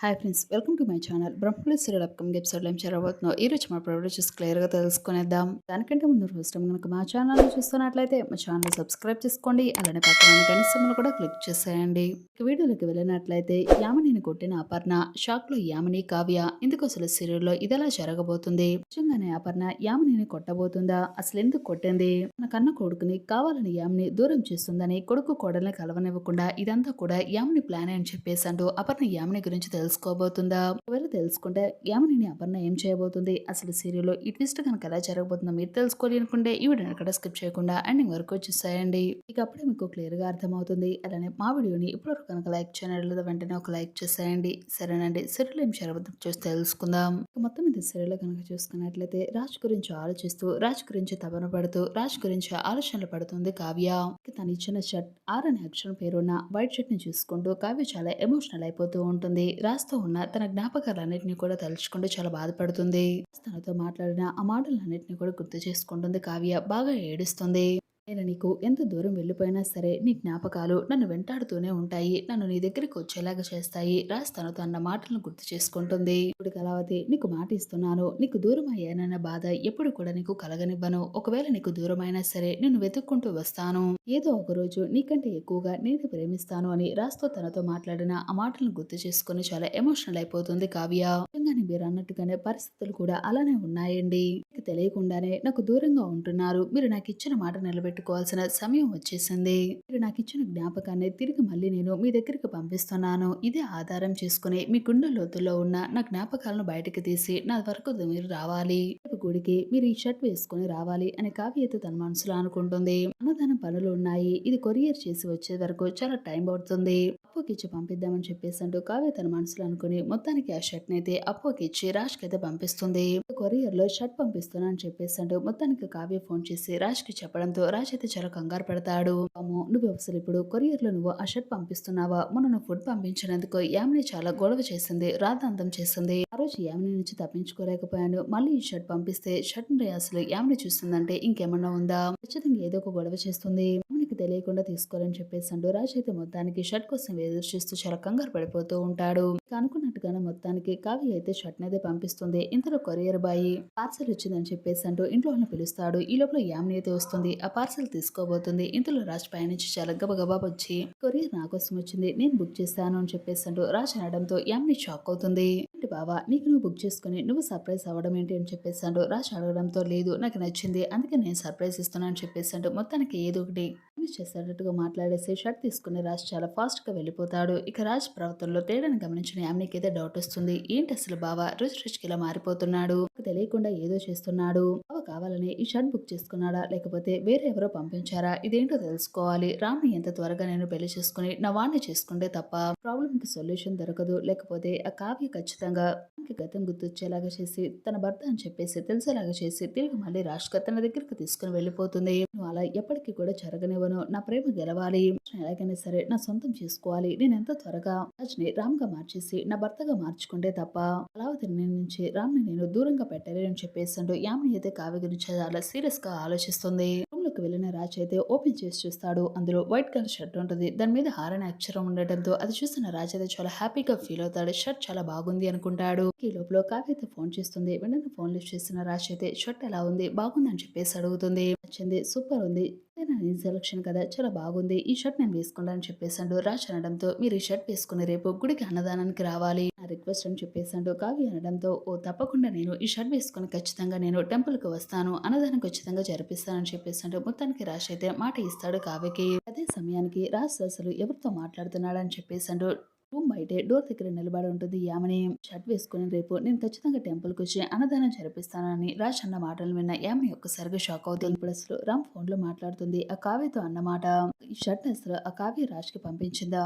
Hi friends welcome to my channel బ్రహ్మలి serial upcoming ఎపిసోడ్లో ఏం జరగబోతుందో ఈ రోజు మన ప్రొడ్యూసర్స్ క్లియర్గా తెలుసుకునేద్దాం. దానికంటే ముందు ఫస్ట్ టైం కనుక మా ఛానల్ చూస్తున్నట్లయితే మా ఛానల్ సబ్స్క్రైబ్ చేసుకోండి. అలానే పక్కన కనీసంలో కూడా క్లిక్ చేసేయండి. వీడియోలోకి వెళ్ళినట్లయితే యామినిని కొట్టిన అపర్ణ షాక్లో యామిని కావ్య ఇందుకు అసలు సీరియల్లో ఇదెలా జరగబోతుంది? నిజంగానే అపర్ణ యామినిని కొట్టబోతుందా? అసలు ఎందుకు కొట్టింది? తన కన్న కొడుకుని కావాలని యామిని దూరం చేస్తుందని కొడుకు కోడల్ని కలవనివ్వకుండా ఇదంతా కూడా యామిని ప్లాన్ అని చెప్పేసి అంటూ అపర్ణ యామిని గురించి తెలుసుకోబోతుందా? ఒకవేళ తెలుసుకుంటే యామిని అపర్ణ ఏం చేయబోతుంది? అసలు సీరియల్లో ఈ ట్విస్ట్ కనుక ఎలా జరగబోతుందో మీరు తెలుసుకోవాలి అనుకుంటే ఈ వీడియోని అక్కడ స్కిప్ చేయకుండా ఎండింగ్ వరకు వచ్చేసాయండి. ఇక అప్పుడే మీకు క్లియర్గా అర్థమవుతుంది. అలానే మా వీడియోని ఇప్పుడు కనుక లైక్ చేయడం వెంటనే ఒక లైక్ చేసేయండి. సరేనండి. సీరియల్ ఏం జరగబోతుందో చూసి తెలుసుకుందాం. ఇక మొత్తం ఇది సీరియల్ కనుక చూసుకున్నట్లయితే రాజ్ గురించి ఆలోచిస్తూ రాజ్ గురించి తపన పడుతూ రాజ్ గురించి ఆలోచనలు పడుతుంది కావ్య. తను ఇచ్చిన షర్ట్ ఆర్ అనే అక్షరం పేరున్న వైట్ షర్ట్ని చూసుకుంటూ కావ్య చాలా ఎమోషనల్ అయిపోతూ ఉంటుంది. రాజ్తో ఉన్న తన జ్ఞాపకాలన్నింటినీ కూడా తలుచుకుంటూ చాలా బాధపడుతుంది. తనతో మాట్లాడిన ఆ మాటలన్నింటినీ కూడా గుర్తు చేసుకుంటుంది కావ్య. బాగా ఏడుస్తుంది. నేను నీకు ఎంత దూరం వెళ్ళిపోయినా సరే నీ జ్ఞాపకాలు నన్ను వెంటాడుతూనే ఉంటాయి. నన్ను నీ దగ్గరికి వచ్చేలాగా చేస్తాయి. రాజ్ తనతో అన్న మాటలను గుర్తు చేసుకుంటుంది. ఇప్పుడు కళావతి నీకు మాట ఇస్తున్నాను. నీకు దూరం అయ్యానన్న బాధ ఎప్పుడు కూడా నీకు కలగనివ్వను. ఒకవేళ నీకు దూరమైనా సరే నిన్ను వెతుక్కుంటూ వస్తాను. ఏదో ఒక రోజు నీకంటే ఎక్కువగా నేను ప్రేమిస్తాను అని రాజ్తో తనతో మాట్లాడిన ఆ మాటలను గుర్తు చేసుకుని చాలా ఎమోషనల్ అయిపోతుంది కావ్య. నిజంగానే మీరు అన్నట్టుగానే పరిస్థితులు కూడా అలానే ఉన్నాయండి. మీకు తెలియకుండానే నాకు దూరంగా ఉంటున్నారు. మీరు నాకు ఇచ్చిన మాట నిలబెట్టి పెట్టుకోవాల్సిన సమయం వచ్చేసింది. మీరు నాకు ఇచ్చిన జ్ఞాపకాన్ని తిరిగి మళ్ళీ నేను మీ దగ్గరికి పంపిస్తున్నాను. ఇదే ఆధారం చేసుకుని మీ గుండె లోతుల్లో ఉన్న నా జ్ఞాపకాలను బయటకు తీసి నా వరకు మీరు రావాలి. గుడికి మీరు ఈ షర్ట్ వేసుకుని రావాలి అని కావ్యత తన మనసులో అనుకుంటుంది. అన్నదానం పనులు ఉన్నాయి. ఇది కొరియర్ చేసి వచ్చే వరకు చాలా టైం పడుతుంది. అప్పుకి ఇచ్చి పంపిద్దామని చెప్పేసి అంటూ కావ్య తన మనసులో అనుకుని మొత్తానికి ఆ షర్ట్ అయితే అప్పుకి ఇచ్చి రాజ్కి అయితే పంపిస్తుంది. కొరియర్లో షర్ట్ పంపిస్తున్నా అని చెప్పేసి అంటూ మొత్తానికి కావ్య ఫోన్ చేసి రాజ్కి చెప్పడంతో రాజ్ అయితే చాలా కంగారు పడతాడు. అమ్మో నువ్వు అసలు ఇప్పుడు కొరియర్లో నువ్వు ఆ షర్ట్ పంపిస్తున్నావా? మొన్న నువ్వు ఫుడ్ పంపించినందుకు యామిని చాలా గొడవ చేసింది రాధాంతం చేసింది. ఆ రోజు యామిని నుంచి తప్పించుకోలేకపోయాను. మళ్ళీ ఈ షర్ట్ పంపిస్తే షర్ట్ని అసలు యామిని చూస్తుందంటే ఇంకేమన్నా ఉందా? ఖచ్చితంగా ఏదో ఒక గొడవ చేస్తుంది. తెలియకుండా తీసుకోవాలని చెప్పేసి అంటూ రాజ్ అయితే మొత్తానికి షర్ట్ కోసం ఎదురుచూస్తూ చాలా కంగారు పడిపోతూ ఉంటాడు. అనుకున్నట్టుగానే మొత్తానికి కావ్య అయితే షర్ట్ అయితే పంపిస్తుంది. ఇంతలో కొరియర్ బాయ్ పార్సల్ వచ్చిందని చెప్పేసి అంటూ ఇంట్లో పిలుస్తాడు. ఈ లోపల యామిని అయితే వస్తుంది. ఆ పార్సల్ తీసుకోబోతుంది. ఇంతలో రాజ్ పైనుంచి చాలా గబగబా వచ్చి కొరియర్ నా కోసం వచ్చింది. నేను బుక్ చేస్తాను అని చెప్పేసి అంటూ రాజ్ అనడంతో యామిని షాక్ అవుతుంది. ఏంటి బావా నీకు నువ్వు బుక్ చేసుకుని నువ్వు సర్ప్రైజ్ అవ్వడం ఏంటి అని చెప్పేసాడు రాజ్ అడగడంతో లేదు నాకు నచ్చింది. అందుకే నేను సర్ప్రైజ్ ఇస్తున్నాను అని చెప్పేసాడు మొత్తానికి ఏదో ఒకటి మిస్ చేసేటట్టుగా మాట్లాడేసి షర్ట్ తీసుకుని రాజ్ చాలా ఫాస్ట్గా వెళ్ళిపోతాడు. ఇక రాజ్ ప్రవర్తనలో తేడాను గమనించిన యామినికి అయితే డౌట్ వస్తుంది. ఏంటి అసలు బావ? రుచి రుచికి ఇలా మారిపోతున్నాడు. తెలియకుండా ఏదో చేస్తున్నాడు. బావ కావాలని ఈ షర్ట్ బుక్ చేసుకున్నాడా? లేకపోతే వేరే ఎవరో పంపించారా? ఇదేంటో తెలుసుకోవాలి. రామ్ని ఎంత త్వరగా నేను పెళ్ళి చేసుకుని నా వాడిని చేసుకుంటే తప్ప ప్రాబ్లంకి సొల్యూషన్ దొరకదు. లేకపోతే ఆ కావ్య ఖచ్చితంగా గతం గుర్తొచ్చేలాగా చేసి తన భర్త అని చెప్పేసి తెలిసేలాగా చేసి తిరిగి మళ్ళీ రాష్ట్ర తన దగ్గరికి తీసుకుని వెళ్ళిపోతుంది. నువ్వు అలా ఎప్పటికీ కూడా జరగనివ్వను. నా ప్రేమ గెలవాలి ఎలాగైనా సరే నా సొంతం చేసుకోవాలి. నేను ఎంత త్వరగా రాజ్ని రామ్గా మార్చేసి నా భర్తగా మార్చుకుంటే తప్ప కళావతి నుంచి రామ్ని నేను దూరంగా పెట్టలేని చెప్పేసి యామిని అయితే కావ్య గురించి చాలా సీరియస్గా ఆలోచిస్తుంది. రూమ్లోకి వెళ్ళిన రాజ్ అయితే ఓపెన్ చేసి చూస్తాడు. అందులో వైట్ కలర్ షర్ట్ ఉంటుంది. దాని మీద హారని అక్షరం ఉండటంతో అది చూసిన రాజ్ అయితే చాలా హ్యాపీగా ఫీల్ అవుతాడు. షర్ట్ చాలా బాగుంది అనుకుంటాడు. ఈ లోపల కావ్య అయితే ఫోన్ చేస్తుంది. వెంటనే ఫోన్ లిఫ్ట్ చేసిన రాజ్ అయితే షర్ట్ ఎలా ఉంది? బాగుంది? అని చెప్పేసి అడుగుతుంది. నచ్చింది సూపర్ ఉంది. సెలక్షన్ కదా చాలా బాగుంది. ఈ షర్ట్ నేను వేసుకుంటానని చెప్పేసాడు రాజ్ అనడంతో. మీరు ఈ షర్ట్ వేసుకుని రేపు గుడికి అన్నదానానికి రావాలి నా రిక్వెస్ట్ అని చెప్పేశాడు. కావ్య అనడంతో ఓ తప్పకుండా నేను ఈ షర్ట్ వేసుకుని ఖచ్చితంగా నేను టెంపుల్కి వస్తాను. అన్నదానం ఖచ్చితంగా జరిపిస్తానని చెప్పేశాడు. మొత్తానికి రాజ్ అయితే మాట ఇస్తాడు కావ్యకి. అదే సమయానికి రాజ్ అసలు ఎవరితో మాట్లాడుతున్నాడని చెప్పేశాడు. రూమ్ బయటే డోర్ దగ్గర నిలబడి ఉంటుంది. యామని షర్ట్ వేసుకుని రేపు నేను ఖచ్చితంగా టెంపుల్కి వచ్చి అన్నదానం జరిపిస్తానని రాజ్ అన్న మాటలు విన్న యామని ఒక్కసారిగా షాక్ అవుతుంది. ఇప్పుడు అసలు రామ్ ఫోన్లో మాట్లాడుతుంది. ఆ కావ్యతో అన్నమాట ఈ షర్ట్ అసలు ఆ కావ్య రాజ్కి పంపించిందా?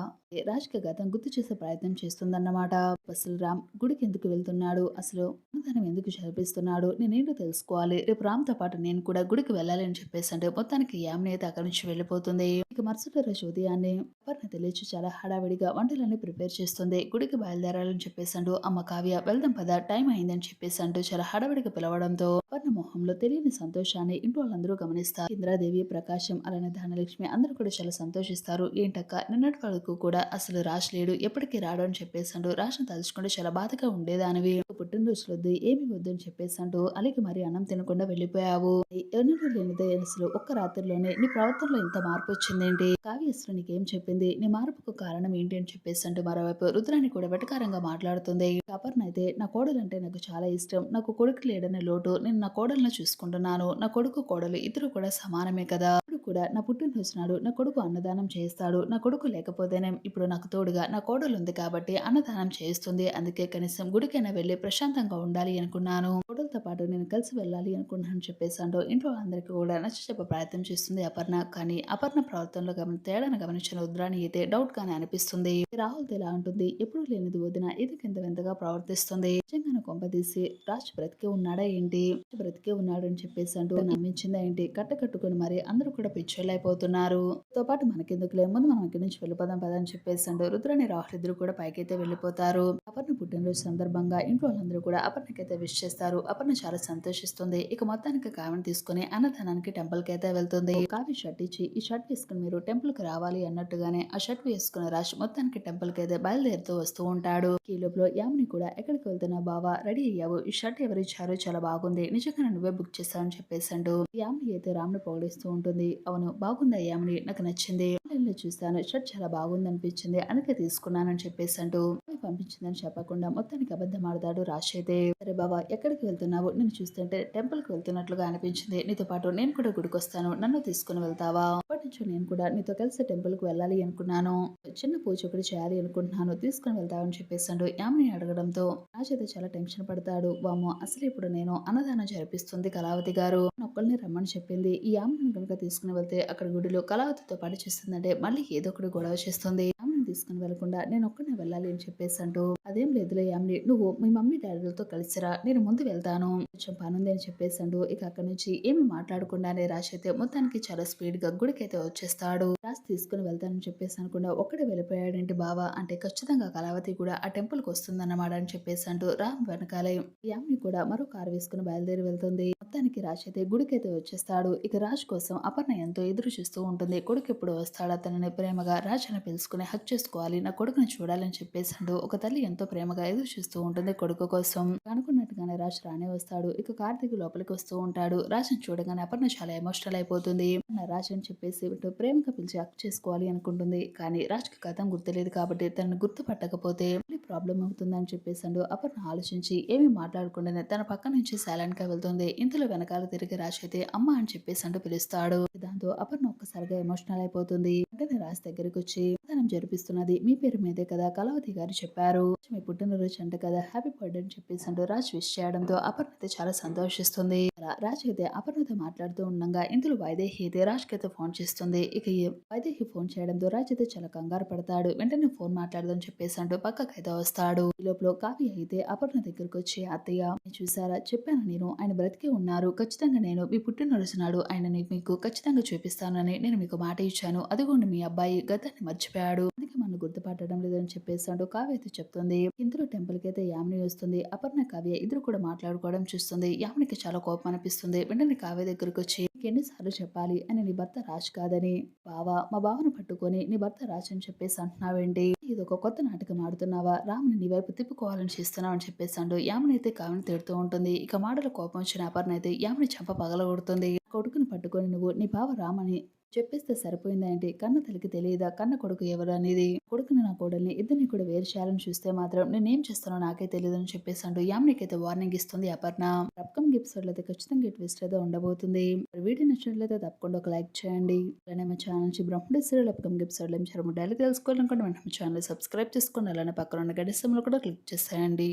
రాజ్కి గతం గుర్తు చేసే ప్రయత్నం చేస్తుందన్నమాట. అసలు రామ్ గుడికి ఎందుకు వెళ్తున్నాడు? అసలు అన్నదానం ఎందుకు జరిపిస్తున్నాడు? నేనేంటో తెలుసుకోవాలి. రేపు రామ్తో పాటు నేను కూడా గుడికి వెళ్ళాలి అని చెప్పేసి అంటే మొత్తానికి యామిని అయితే అక్కడి నుంచి వెళ్ళిపోతుంది. ఇక మరుసటి రోజు ఉదయాన్నే అపర్ణ తెలియచి చాలా హడావిడిగా వంటలన్నీ ప్రిపేర్ ప్రిపేర్ చేస్తుంది. గుడికి బయలుదేరాలని చెప్పేసి అమ్మ కావ్య వెళ్దాం పద టైం అయిందని చెప్పేసి అంటూ చాలా హడావిడిగా పిలవడంతో. అపర్ణ మొహంలో తెలియని సంతోషాన్ని ఇంట్లో వాళ్ళందరూ గమనిస్తారు. ఇంద్రాదేవి ప్రకాశం అలానే ధనలక్ష్మి అందరూ కూడా చాలా సంతోషిస్తారు. ఏంటక్క నిన్నటి వరకు కూడా అసలు రాసలేడు ఎప్పటికీ రాడు అని చెప్పేసి రాసిన తలుచుకుంటే చాలా బాధగా ఉండేదానివి. పుట్టినరోజులు వద్దు ఏమి వద్దు అని చెప్పేసి అలాగే మరి అన్నం తినకుండా వెళ్ళిపోయావు. ఎన్నడూ లేనిదే అసలు ఒక్క రాత్రిలోనే నీ ప్రవర్తనలో ఇంత మార్పు వచ్చిందేంటి? కావ్య ఏం నీకేం చెప్పింది? నీ మార్పుకు కారణం ఏంటి అని చెప్పేసాడు అంటూ మరోవైపు. రుద్రాన్ని కూడా వెటకారంగా మాట్లాడుతుంది. అపర్ణ అయితే నా కోడలంటే నాకు చాలా ఇష్టం. నాకు కొడుకు లేడనే లోటు. నేను నా కోడలను చూసుకుంటున్నాను. నా కొడుకు కోడలు ఇద్దరు కూడా సమానమే కదా? కూడా నా పుట్టినరోజు నాడు నా కొడుకు అన్నదానం చేస్తాడు. నా కొడుకు లేకపోతేనే ఇప్పుడు నాకు తోడుగా నా కోడలు ఉంది కాబట్టి అన్నదానం చేస్తుంది. అందుకే కనీసం గుడికైనా వెళ్ళి ప్రశాంతంగా ఉండాలి అనుకున్నాను. కోడలతో పాటు నేను కలిసి వెళ్ళాలి అనుకున్నాను చెప్పేసాడు ఇంట్లో అందరికీ కూడా నచ్చచెప్ప ప్రయత్నం చేస్తుంది అపర్ణ. కానీ అపర్ణ ప్రవర్తనలో గమని తేడాను గమనించిన రుద్రాని అయితే డౌట్ గానే అనిపిస్తుంది రాహుల్ ఎలా ఉంటుంది? ఎప్పుడు లేనిది వదిన ఇది కింద వింతగా ప్రవర్తిస్తుంది. నిజంగానే కొంపదీసి రాజ్ బ్రతికే ఉన్నాడా ఏంటి? బ్రతికే ఉన్నాడు అని చెప్పేసి అంటూ నమ్మించిందా ఏంటి? కట్ట కట్టుకుని మరి అందరూ కూడా పిచ్చోళ్ళైపోతున్నారు. తో పాటు మనకెందుకులే ముందు మనం ఇక్కడి నుంచి వెళ్ళిపోదాం పదా అని చెప్పేసి అంటూ రుద్రాని రాహుల్ ఇద్దరు కూడా పైకైతే వెళ్ళిపోతారు. అపర్ణ పుట్టినరోజు సందర్భంగా ఇంట్లో వాళ్ళందరూ కూడా అపర్ణకైతే విష్ చేస్తారు. అపర్ణ చాలా సంతోషిస్తుంది. ఇక మొత్తానికి కావ్యని తీసుకుని అన్నదానానికి టెంపుల్కి అయితే వెళ్తుంది కావి షర్ట్ ఇచ్చి ఈ షర్ట్ వేసుకుని మీరు టెంపుల్కి రావాలి అన్నట్టుగానే ఆ షర్ట్ వేసుకున్న రాజ్ మొత్తానికి టెంపుల్కి అయితే బయలుదేరుతూ వస్తూ ఉంటాడు. ఈ లోపల యామిని కూడా ఎక్కడికి వెళ్తున్నా బావా? రెడీ అయ్యావు. ఈ షర్ట్ ఎవరు ఇచ్చారు? చాలా బాగుంది. నిజంగా నువ్వే బుక్ చేస్తావని అని చెప్పేసాడు యామిని అయితే రామ్ని పొగిడిస్తూ ఉంటుంది. అవును బాగుందయ్యా. అని నాకు నచ్చింది. ఆన్లైన్ చూశాను. చూస్తాను షర్ట్ చాలా బాగుంది అనిపించింది అందుకే తీసుకున్నానని చెప్పేసి అంటూ పంపించిందని చెప్పకుండా మొత్తానికి అబద్ధం ఆడతాడు రాజ్ అయితే సరే బాబా ఎక్కడికి వెళ్తున్నావు? నేను చూస్తుంటే టెంపుల్కి వెళ్తున్నట్లుగా అనిపించింది. నీతో పాటు నేను కూడా గుడికి వస్తాను నన్ను తీసుకుని వెళ్తావా? అప్పటి నుంచి నేను కూడా నీతో కలిసి టెంపుల్కి వెళ్ళాలి అనుకున్నాను. చిన్న పూజ ఒకటి చేయాలి అనుకుంటున్నాను. తీసుకుని వెళ్తామని చెప్పేసాడు. యామిని అడగడంతో రాజ్ చాలా టెన్షన్ పడతాడు. వామో అసలు ఇప్పుడు నేను అన్నదానం జరిపిస్తుంది కళావతి గారు. ఒక్కరిని రమ్మని చెప్పింది. ఈ యామిని కనుక తీసుకుని వెళ్తే అక్కడ గుడిలో కళావతితో పాటు చేస్తుందంటే మళ్ళీ ఏదో ఒకటి గొడవ చేస్తుంది. తీసుకుని వెళ్ళకుండా నేను ఒక్కనే వెళ్ళాలి అని చెప్పేసి అంటూ అదేం లేదులే యామిని నువ్వు మీ మమ్మీ డాడీలతో కలిసిరా నేను ముందు వెళ్తాను కొంచెం పనుంది అని చెప్పేసాడు ఇక అక్కడ నుంచి ఏమి మాట్లాడకుండానే రాజ్ అయితే మొత్తానికి చాలా స్పీడ్గా గుడికి అయితే వచ్చేస్తాడు. రాజ్ తీసుకుని వెళ్తానని చెప్పేసి అనుకుండా ఒక్కడే వెళ్ళిపోయాడంటే బావా అంటే ఖచ్చితంగా కళావతి కూడా ఆ టెంపుల్కి వస్తుందన్నమాట అని చెప్పేసి అంటూ రామ్ వెనకాలే యామిని కూడా మరో కారు వేసుకుని బయలుదేరి వెళ్తుంది. మొత్తానికి రాజ్ అయితే గుడికైతే వచ్చేస్తాడు. ఇక రాజ్ కోసం అపర్ణ ఎంతో ఎదురు చూస్తూ ఉంటుంది. కొడుకు ఎప్పుడు వస్తాడు? అతనిని ప్రేమగా రాజ్ అని పిలుచుకుని హక్ చేసుకోవాలి. నా కొడుకుని చూడాలని చెప్పేసాడు ఒక తల్లి ఎంతో ప్రేమగా ఎదురు చూస్తూ ఉంటుంది కొడుకు కోసం. అనుకున్నట్టుగానే రాజ్ రానే వస్తాడు. ఇక కార్తీక్ లోపలికి వస్తూ ఉంటాడు. రాజ్ని చూడగానే అపర్ణ చాలా ఎమోషనల్ అయిపోతుంది. రాజ్ అని చెప్పేసి ఇటు ప్రేమగా పిలిచి జాక్ చేసుకోవాలి అనుకుంటుంది. కానీ రాజ్కి కథం గుర్తులేదు కాబట్టి తనను గుర్తుపట్టకపోతే మళ్ళీ ప్రాబ్లం అవుతుందని చెప్పేసాడు అపర్ణ ఆలోచించి ఏమీ మాట్లాడకుండానే తన పక్క నుంచి సైలెంట్గా వెళ్తుంది. ఇంతలో వెనకాల తిరిగి రాజ్ అయితే అమ్మ అని చెప్పేసి అంటూ పిలుస్తాడు. దాంతో అపర్ణ ఒక్కసారిగా ఎమోషనల్ అయిపోతుంది. వెంటనే రాజ్ దగ్గరికి వచ్చి దానం జరిపిస్తున్నది. మీ పేరు మీదే కదా కలవతి గారు చెప్పారు. మీ పుట్టినరోజు అంట కదా హ్యాపీ బర్త్డే అని చెప్పేసి అంటూ రాజ్ విష్ చేయడంతో అపర్ణత చాలా సంతోషిస్తుంది. రాజ్ అయితే అపర్ణత మాట్లాడుతూ ఉండగా ఇందులో వైదేహి అయితే రాజ్ అయితే ఫోన్ చేస్తుంది. ఇక వైదేహి ఫోన్ చేయడంతో రాజ్ అయితే చాలా కంగారు పడతాడు. వెంటనే ఫోన్ మాట్లాడదని చెప్పేసి అంటూ పక్కకి అయితే వస్తాడు. ఈ లోపల కావ్య అయితే అపర్ణ దగ్గరకు వచ్చి అత్తయ్య చూసారా చెప్పాను నేను. ఆయన బ్రతికే ఉన్నారు. ఖచ్చితంగా నేను మీ పుట్టినరోజు నాడు ఆయనని మీకు ఖచ్చితంగా చూపిస్తానని నేను మీకు మాట ఇచ్చాను. అదిగోండి మీ అబ్బాయి. గతాన్ని చెప్పాడు. అందుకే మనం గుర్తుపట్టడం లేదని చెప్పేసాడు కావ్య అయితే చెప్తుంది. ఇందులో టెంపుల్కి అయితే యామిని వస్తుంది. అపర్ణ కావ్య ఇద్దరు కూడా మాట్లాడుకోవడం చూస్తుంది. యామినికి చాలా కోపం అనిపిస్తుంది. వెంటనే కావ్య దగ్గరకు వచ్చి ఎన్నిసార్లు చెప్పాలి? అని నీ భర్త రాజ్ కాదని. బావా మా బావను పట్టుకొని నీ భర్త రాజ్ అని చెప్పేసి అంటున్నావేంటి? ఇది ఒక కొత్త నాటకం ఆడుతున్నావా? రాముని నీ వైపు తిప్పుకోవాలని చేస్తున్నావు అని చెప్పేసాడు యామిని అయితే కావిని తిడుతూ ఉంటుంది. ఇక మాటల కోపం వచ్చిన అపర్ణ అయితే యామిని చంప పగలగొడుతుంది. కొడుకుని పట్టుకొని నువ్వు నీ బావ రామని చెప్పేస్తే సరిపోయిందేంటి కన్న తల్లికి తెలియదా? కన్న కొడుకు ఎవరు అనేది? కొడుకుని నా కోడల్ని ఇద్దరిని కూడా వేరు చేయాలని చూస్తే మాత్రం నేనేం చేస్తానో నాకే తెలియదు అని చెప్పేసాడు అంటూ అయితే వార్నింగ్ ఇస్తుంది అపర్ణ అప్కమింగ్ ఎపిసోడ్ అయితే ఖచ్చితంగా ట్విస్ట్ అయితే ఉండబోతుంది. వీడియో నచ్చినట్లయితే తప్పకుండా ఒక లైక్ చేయండి. అలానే మా ఛానల్ నుంచి బ్రహ్మడి సీరియల్ అప్కమింగ్ ఎపిసోడ్ ఏం డైలీ తెలుసుకోవాలనుకుంటే మన ఛానల్ సబ్స్క్రైబ్ చేసుకోండి అలానే పక్కన ఉన్న గడిసంలో కూడా క్లిక్ చేసేయండి.